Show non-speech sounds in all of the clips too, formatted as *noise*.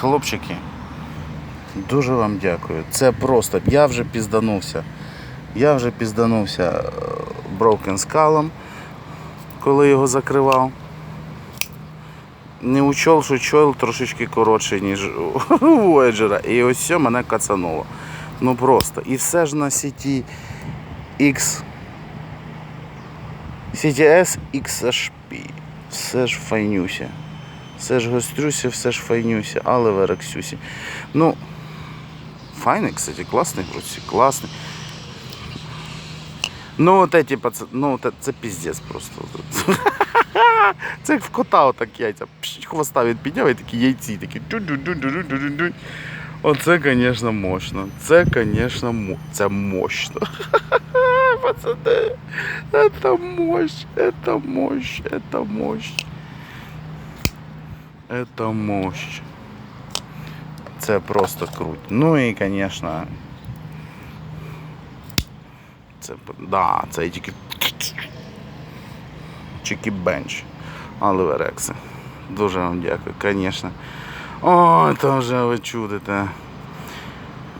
Хлопчики, дуже вам дякую. Це просто, я вже пізданувся. Я вже пізданувся е, Broken Skull, коли його закривав. Не учел, що чойл трошечки коротший, ніж *laughs* у Voyager. І ось все мене кацануло. Ну просто. І все ж на сіті X. CTS XHP. Все ж файнюся Все ж гострюся, все ж файнюся, але в Ерексюсі. Ну, файний, кстати, класний груці, класний. Ну, от эти пацани, ну, от це піздець просто. *laughs* Це як в кота отак яйця. Пш, Хвоста він підняв і такі яйці такі. тю-дю-дю-дю-дю-дю-дю. Оце, звісно, мощно. Це, звісно, мо... це мощно. *laughs* Пацани, это мощь, это мощь, это мощь. Это мощь. Це просто круть. Ну і, звісно, це, да, це тільки Чікі бенч. Але Рекси. Дуже вам дякую, звісно. Ой, то вже ви чудите.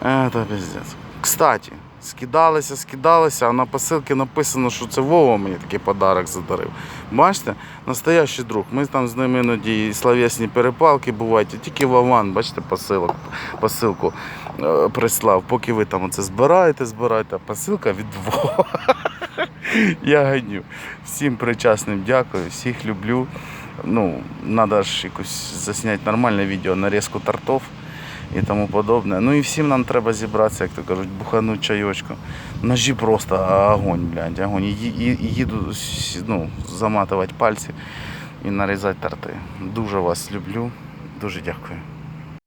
Это пиздец. Кстати, скидалися, скидалися, а на посилці написано, що це Вова мені такий подарок задарив. Бачите, настоящий друг. Ми там з ним іноді і словесні перепалки бувають, тільки Вован, бачите, посилок, посилку е, прислав. Поки ви там оце збираєте, збираєте, посилка від Вова. *laughs* Я ганю. Всім причасним дякую, всіх люблю. Ну, треба ж якось засняти нормальне відео, нарізку тортов і тому подобне. Ну і всім нам треба зібратися, як то кажуть, бухануть чайочку. Ножі просто огонь, блядь, огонь. І, і, і їду ну, заматувати пальці і нарізати торти. Дуже вас люблю, дуже дякую.